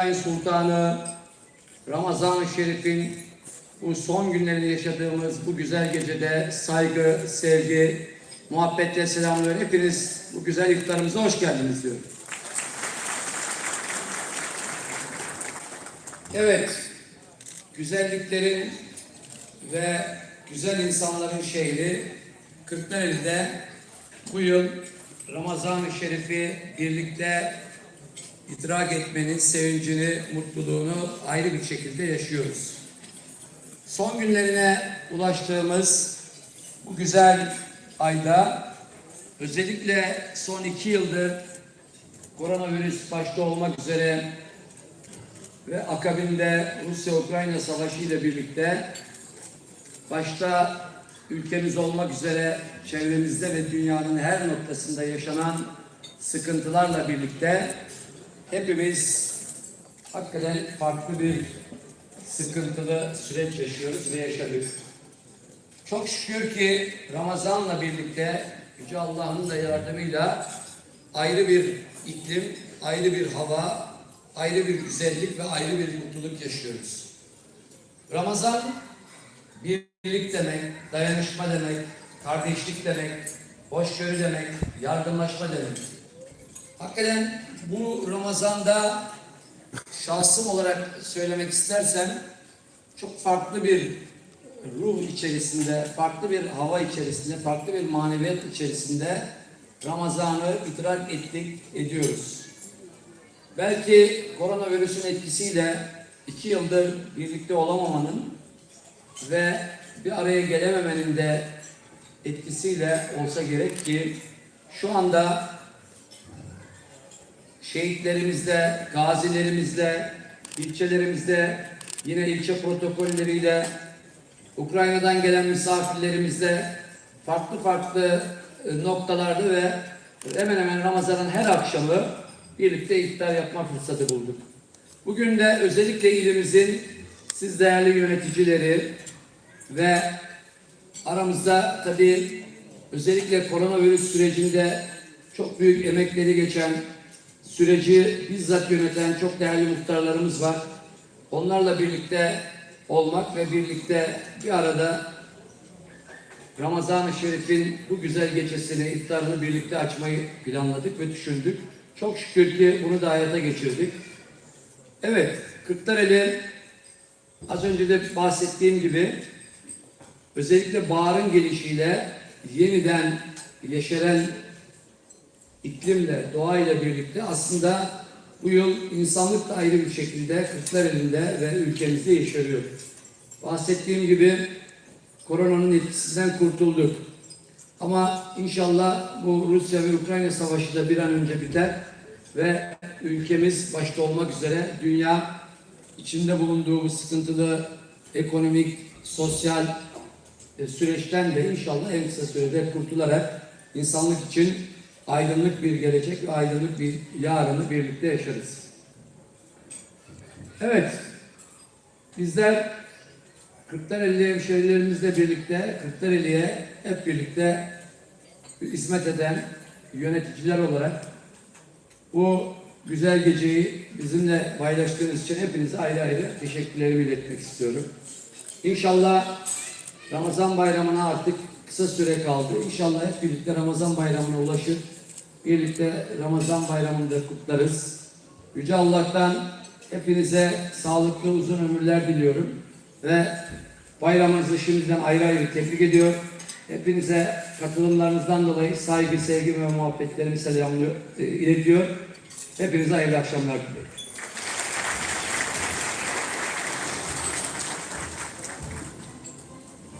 Sayın Sultanı Ramazan-ı Şerif'in bu son günlerinde yaşadığımız bu güzel gecede saygı, sevgi, muhabbetle selamlıyorum. Hepiniz bu güzel iftarımıza hoş geldiniz diyorum. Evet, güzelliklerin ve güzel insanların şehri Kırklareli'de bu yıl Ramazan-ı Şerif'i birlikte idrak etmenin sevincini, mutluluğunu ayrı bir şekilde yaşıyoruz. Son günlerine ulaştığımız bu güzel ayda özellikle son iki yıldır koronavirüs başta olmak üzere ve akabinde Rusya-Ukrayna savaşı ile birlikte başta ülkemiz olmak üzere çevremizde ve dünyanın her noktasında yaşanan sıkıntılarla birlikte hepimiz hakikaten farklı bir sıkıntılı süreç yaşıyoruz ve yaşadık. Çok şükür ki Ramazan'la birlikte Yüce Allah'ın da yardımıyla ayrı bir iklim, ayrı bir hava, ayrı bir güzellik ve ayrı bir mutluluk yaşıyoruz. Ramazan birlik demek, dayanışma demek, kardeşlik demek, hoşgörü demek, yardımlaşma demek. Hakikaten bu Ramazan'da şahsım olarak söylemek istersem çok farklı bir ruh içerisinde, farklı bir hava içerisinde, farklı bir maneviyat içerisinde Ramazan'ı idrak ettik, ediyoruz. Belki koronavirüsün etkisiyle iki yıldır birlikte olamamanın ve bir araya gelememenin de etkisiyle olsa gerek ki şu anda şehitlerimizle, gazilerimizle, ilçelerimizde yine ilçe protokolleriyle, Ukrayna'dan gelen misafirlerimizle farklı farklı e, noktalarda ve hemen hemen Ramazan'ın her akşamı birlikte iftar yapma fırsatı bulduk. Bugün de özellikle ilimizin siz değerli yöneticileri ve aramızda tabii özellikle koronavirüs sürecinde çok büyük emekleri geçen süreci bizzat yöneten çok değerli muhtarlarımız var. Onlarla birlikte olmak ve birlikte bir arada Ramazan-ı Şerif'in bu güzel gecesini, iftarını birlikte açmayı planladık ve düşündük. Çok şükür ki bunu da hayata geçirdik. Evet, Kırklareli az önce de bahsettiğim gibi özellikle baharın gelişiyle yeniden yeşeren iklimle, doğayla birlikte aslında bu yıl insanlık da ayrı bir şekilde Kırklareli'nde ve ülkemizde yaşarıyor. Bahsettiğim gibi koronanın etkisinden kurtulduk. Ama inşallah bu Rusya ve Ukrayna savaşı da bir an önce biter ve ülkemiz başta olmak üzere dünya içinde bulunduğu bu sıkıntılı ekonomik, sosyal e, süreçten de inşallah en kısa sürede kurtularak insanlık için aydınlık bir gelecek ve aydınlık bir yarını birlikte yaşarız. Evet, bizler Kırklareli hemşehrilerimizle birlikte Kırklareli'ye hep birlikte hizmet eden yöneticiler olarak bu güzel geceyi bizimle paylaştığınız için hepinize ayrı ayrı teşekkürlerimi iletmek istiyorum. İnşallah Ramazan bayramına artık kısa süre kaldı. İnşallah hep birlikte Ramazan bayramına ulaşır. Birlikte Ramazan bayramını kutlarız. Yüce Allah'tan hepinize sağlıklı uzun ömürler diliyorum. Ve bayramınızı şimdiden ayrı ayrı tebrik ediyor. Hepinize katılımlarınızdan dolayı saygı, sevgi ve muhabbetlerimi selamlıyor, e, iletiyor. Hepinize hayırlı akşamlar diliyorum.